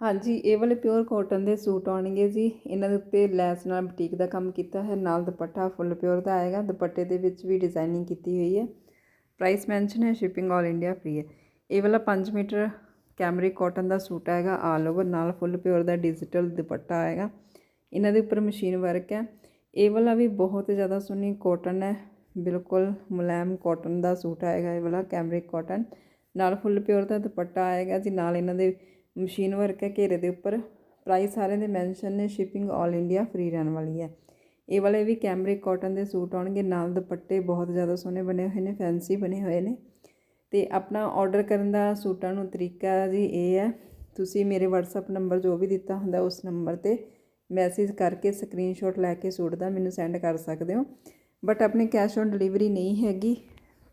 ਹਾਂਜੀ, ਇਹ ਵਾਲੇ ਪਿਓਰ ਕਾਟਨ ਦੇ ਸੂਟ ਆਉਣਗੇ ਜੀ। ਇਹਨਾਂ ਦੇ ਉੱਤੇ ਲੈਸ ਨਾਲ ਬੁਟੀਕ ਦਾ ਕੰਮ ਕੀਤਾ ਹੈ ਨਾਲ ਦੁਪੱਟਾ ਫੁੱਲ ਪਿਓਰ ਦਾ ਆਏਗਾ। ਦੁਪੱਟੇ ਦੇ ਵਿੱਚ ਵੀ ਡਿਜ਼ਾਈਨਿੰਗ ਕੀਤੀ ਹੋਈ ਹੈ। ਪ੍ਰਾਈਸ ਮੈਂਸ਼ਨ ਹੈ ਸ਼ਿਪਿੰਗ ਆਲ ਇੰਡੀਆ ਫ੍ਰੀ ਹੈ। ਇਹ ਵਾਲਾ 5 ਮੀਟਰ ਕੈਮਰਿਕ ਕਾਟਨ ਦਾ ਸੂਟ ਆਏਗਾ, ਆਲ ਓਵਰ ਨਾਲ ਫੁੱਲ ਪਿਓਰ ਦਾ ਡਿਜੀਟਲ ਦੁਪੱਟਾ ਆਏਗਾ। ਇਹਨਾਂ ਦੇ ਉੱਪਰ ਮਸ਼ੀਨ ਵਰਕ ਹੈ। ਇਹ ਵਾਲਾ ਵੀ ਬਹੁਤ ਜ਼ਿਆਦਾ ਸੋਹਣੀ ਕਾਟਨ ਹੈ। ਬਿਲਕੁਲ ਮੁਲਾਇਮ ਕਾਟਨ ਦਾ ਸੂਟ ਆਏਗਾ ਇਹ ਵਾਲਾ ਕੈਮਰਿਕ ਕਾਟਨ ਨਾਲ ਫੁੱਲ ਪਿਓਰ ਦਾ ਦੁਪੱਟਾ ਆਏਗਾ ਜੀ, ਨਾਲ ਇਹਨਾਂ ਦੇ ਮਸ਼ੀਨ ਵਰਕ ਹੈ ਘੇਰੇ ਦੇ ਉੱਪਰ। ਪ੍ਰਾਈਸ ਸਾਰਿਆਂ ਦੇ ਮੈਂਸ਼ਨ ਨੇ, ਸ਼ਿਪਿੰਗ ਆਲ ਇੰਡੀਆ, ਫ੍ਰੀ ਰਹਿਣ ਵਾਲੀ ਹੈ। ਇਹ ਵਾਲੇ ਵੀ ਕੈਮਰਿਕ ਕਾਟਨ ਦੇ ਸੂਟ ਆਉਣਗੇ। ਨਾਲ ਦੁਪੱਟੇ ਬਹੁਤ ਜ਼ਿਆਦਾ ਸੋਹਣੇ ਬਣੇ ਹੋਏ ਨੇ, ਫੈਂਸੀ ਬਣੇ ਹੋਏ ਨੇ। ਤੇ ਆਪਣਾ ਆਰਡਰ ਕਰਨ ਦਾ ਸੂਟਾਂ ਨੂੰ ਤਰੀਕਾ ਜੀ ਇਹ ਹੈ, ਤੁਸੀਂ ਮੇਰੇ WhatsApp ਨੰਬਰ ਜੋ ਵੀ ਦਿੱਤਾ ਹੁੰਦਾ ਉਸ ਨੰਬਰ ਤੇ ਮੈਸੇਜ ਕਰਕੇ ਸਕਰੀਨਸ਼ਾਟ ਲੈ ਕੇ ਸੂਟ ਦਾ ਮੈਨੂੰ ਸੈਂਡ ਕਰ ਸਕਦੇ ਹੋ। ਬਟ ਆਪਣੀ ਕੈਸ਼ ਔਨ ਡਿਲੀਵਰੀ ਨਹੀਂ ਹੈਗੀ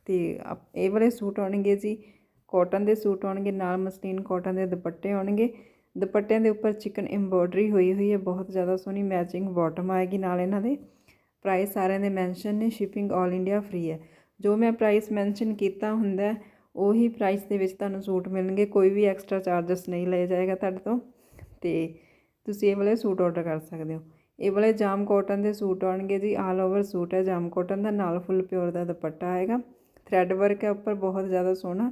ਤੇ ਇਹ ਵਾਲੇ ਸੂਟ ਆਉਣਗੇ ਜੀ ਕਾਟਨ ਦੇ ਸੂਟ ਆਉਣਗੇ, ਨਾਲ ਮਸਲੀਨ ਕਾਟਨ ਦੇ ਦੁਪੱਟੇ ਆਉਣਗੇ। ਦੁਪੱਟਿਆਂ ਦੇ ਉੱਪਰ ਚਿਕਨ ਐਮਬੋਡਰੀ ਹੋਈ ਹੋਈ ਹੈ, ਬਹੁਤ ਜ਼ਿਆਦਾ ਸੋਹਣੀ ਮੈਚਿੰਗ ਬਾਟਮ ਆਏਗੀ ਨਾਲ ਇਹਨਾਂ ਦੇ। ਪ੍ਰਾਈਸ ਸਾਰਿਆਂ ਦੇ ਮੈਂਸ਼ਨ ਨੇ ਸ਼ਿਪਿੰਗ ਆਲ ਇੰਡੀਆ ਫ੍ਰੀ ਹੈ। ਜੋ ਮੈਂ ਪ੍ਰਾਈਸ ਮੈਂਸ਼ਨ ਕੀਤਾ ਹੁੰਦਾ, ਉਹੀ ਪ੍ਰਾਈਸ ਦੇ ਵਿੱਚ ਤੁਹਾਨੂੰ ਸੂਟ ਮਿਲਣਗੇ, ਕੋਈ ਵੀ ਐਕਸਟਰਾ ਚਾਰजेस ਨਹੀਂ ਲਏ ਜਾਏਗਾ ਤੁਹਾਡੇ ਤੋਂ। ਤੇ ਤੁਸੀਂ ਇਹ ਵਾਲੇ ਸੂਟ ਆਰਡਰ ਕਰ ਸਕਦੇ ਹੋ। ਇਹ ਵਾਲੇ ਜਾਮ ਕਾਟਨ ਦੇ ਸੂਟ ਆਉਣਗੇ ਜੀ ਆਲ ਓਵਰ ਸੂਟ ਹੈ, ਜਾਮ ਕਾਟਨ ਦਾ, ਨਾਲ ਫੁੱਲ ਪਿਓਰ ਦਾ ਦੁਪੱਟਾ ਆਏਗਾ। ਥ੍ਰੈਡ ਵਰਕ ਹੈ, ਉੱਪਰ ਬਹੁਤ ਜ਼ਿਆਦਾ ਸੋਹਣਾ।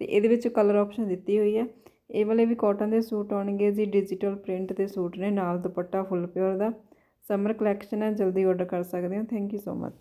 ਤੇ ਇਹਦੇ ਵਿੱਚ ਕਲਰ ਆਪਸ਼ਨ ਦਿੱਤੀ ਹੋਈ ਹੈ। ਇਹ ਵਾਲੇ ਵੀ ਕਾਟਨ ਦੇ ਸੂਟ ਆਉਣਗੇ ਜੀ ਡਿਜੀਟਲ ਪ੍ਰਿੰਟ ਦੇ ਸੂਟ ਨੇ, ਨਾਲ ਦੁਪੱਟਾ ਫੁੱਲ ਪਿਓਰ ਦਾ। ਸਮਰ ਕਲੈਕਸ਼ਨ ਹੈ, ਜਲਦੀ ਆਰਡਰ ਕਰ ਸਕਦੇ ਹੋ। Thank you so much